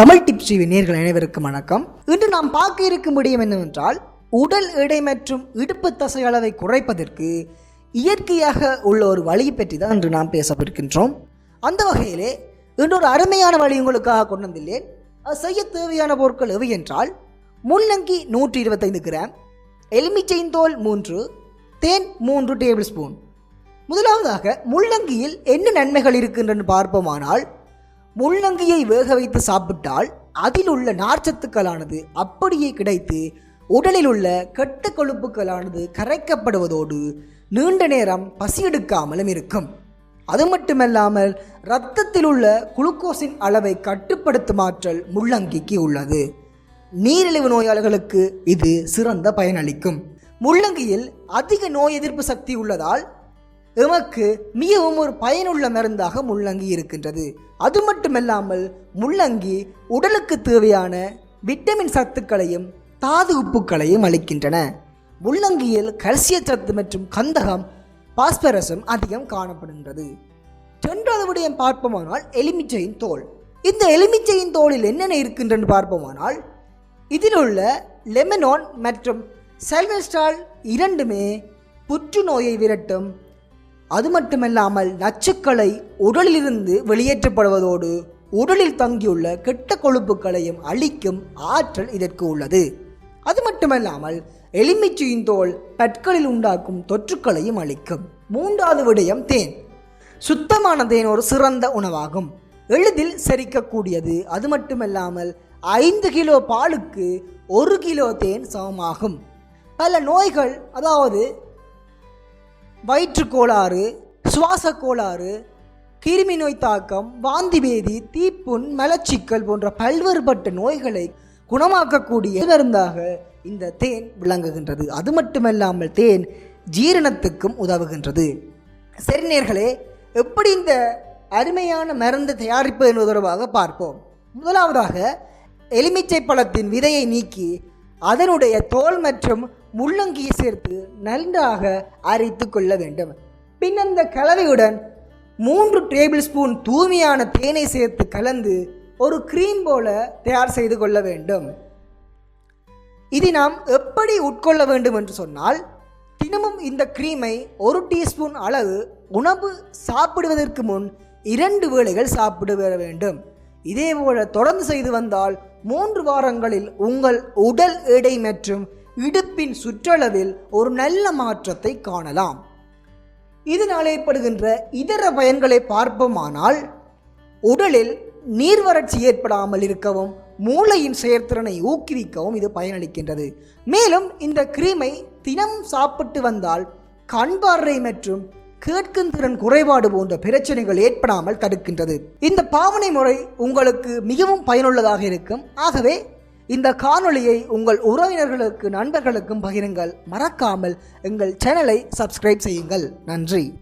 Tamil tips TV நேர்கள் அனைவருக்கும் வணக்கம். இன்று நாம் பார்க்க இருக்க முடியும் என்னவென்றால் உடல் எடை மற்றும் இடுப்பு தசை அளவை குறைப்பதற்கு இயற்கையாக உள்ள ஒரு வழியை பற்றி தான் இன்று நாம் பேசவிருக்கின்றோம் அந்த வகையிலே இன்று ஒரு அருமையான வழி உங்களுக்காக கொண்டு வந்துள்ளேன். அது செய்ய தேவையான பொருட்கள் எவை என்றால் முள்ளங்கி நூற்றி இருபத்தைந்து கிராம் எலுமிச்சைந்தோல் மூன்று தேன் மூன்று டேபிள் ஸ்பூன். முதலாவதாக முள்ளங்கியில் என்ன நன்மைகள் இருக்கின்றன பார்ப்போமானால் முள்ளங்கியை வேக வைத்து சாப்பிட்டால் அதில் உள்ள நார்ச்சத்துக்களானது அப்படியே கிடைத்து உடலில் உள்ள கெட்ட கொழுப்புக்களானது கரைக்கப்படுவதோடு நீண்ட நேரம் பசி எடுக்காமலும் இருக்கும். அது மட்டுமல்லாமல் இரத்தத்தில் உள்ள குளுக்கோஸின் அளவை கட்டுப்படுத்தும் ஆற்றல் முள்ளங்கிக்கு உள்ளது. நீரிழிவு நோயாளிகளுக்கு இது சிறந்த பயனளிக்கும். முள்ளங்கியில் அதிக நோய் எதிர்ப்பு சக்தி உள்ளதால் எமக்கு மிகவும் ஒரு பயனுள்ள மருந்தாக முள்ளங்கி இருக்கின்றது. அது மட்டுமல்லாமல் முள்ளங்கி உடலுக்கு தேவையான விட்டமின் சத்துக்களையும் தாது உப்புக்களையும் அளிக்கின்றன. முள்ளங்கியில் கல்சிய சத்து மற்றும் கந்தகம் பாஸ்பரஸும் அதிகம் காணப்படுகின்றது. இரண்டாவது விடயம் பார்ப்போமானால் எலுமிச்சையின் தோல். இந்த எலுமிச்சையின் தோலில் என்னென்ன இருக்கின்றன பார்ப்போமானால் இதில் உள்ள லெமனான் மற்றும் செல்வெஸ்டால் இரண்டுமே புற்றுநோயை விரட்டும் அது மட்டுமல்லாமல் நச்சுக்களை உடலிலிருந்து வெளியேற்றப்படுவதோடு உடலில் தங்கியுள்ள கெட்ட கொழுப்புகளையும் அழிக்கும் ஆற்றல் இதற்கு உள்ளது. அது மட்டுமல்லாமல் எலுமிச்சையின் தோல் பற்களில் உண்டாக்கும் தொற்றுக்களையும் அழிக்கும். மூன்றாவது விடயம் தேன். சுத்தமான தேன் ஒரு சிறந்த உணவாகும். எளிதில் செரிக்கக்கூடியது. அது மட்டுமல்லாமல் ஐந்து கிலோ பாலுக்கு ஒரு கிலோ தேன் சமமாகும். பல நோய்கள் அதாவது வயிற்றுக் கோளாறு சுவாச கோளாறு கிருமி நோய் தாக்கம் வாந்தி பேதி தீப்புண் மலச்சிக்கல் போன்ற பல்வேறுபட்ட நோய்களை குணமாக்கக்கூடிய மருந்தாக இந்த தேன் விளங்குகின்றது. அது மட்டுமல்லாமல் தேன் ஜீரணத்துக்கும் உதவுகின்றது. சரிநேர்களே எப்படி இந்த அருமையான மருந்து தயாரிப்பது என்பது தொடர்பாக பார்ப்போம். முதலாவதாக எலுமிச்சை பழத்தின் விதையை நீக்கி அதனுடைய தோல் மற்றும் முள்ளங்கியை சேர்த்து நன்றாக அரைத்து கொள்ள வேண்டும். பின் அந்த கலவையுடன் மூன்று டேபிள் ஸ்பூன் தூய்மையான தேனை சேர்த்து கலந்து ஒரு க்ரீம் போல தயார் செய்து கொள்ள வேண்டும். இதை நாம் எப்படி உட்கொள்ள வேண்டும் என்று சொன்னால் தினமும் இந்த க்ரீமை ஒரு டீஸ்பூன் அளவு உணவு சாப்பிடுவதற்கு முன் இரண்டு வேளைகள் சாப்பிட வர வேண்டும். இதேபோல தொடர்ந்து செய்து வந்தால் மூன்று வாரங்களில் உங்கள் உடல் எடை மற்றும் இடுப்பின் சுற்றளவில் ஒரு நல்ல மாற்றத்தை காணலாம். இதனால் ஏற்படுகின்ற இதர பயன்களை பார்ப்போமானால் உடலில் நீர்வறட்சி ஏற்படாமல் இருக்கவும் மூளையின் செயற்திறனை ஊக்குவிக்கவும் இது பயனளிக்கின்றது. மேலும் இந்த கிரீமை தினம் சாப்பிட்டு வந்தால் கண் பார்வை மற்றும் கேட்கும் திறன் குறைபாடு போன்ற பிரச்சனைகள் ஏற்படாமல் தடுக்கின்றது. இந்த பாவனை முறை உங்களுக்கு மிகவும் பயனுள்ளதாக இருக்கும். ஆகவே இந்த காணொளியை உங்கள் உறவினர்களுக்கு நண்பர்களுக்கும் பகிருங்கள். மறக்காமல் எங்கள் சேனலை சப்ஸ்கிரைப் செய்யுங்கள். நன்றி.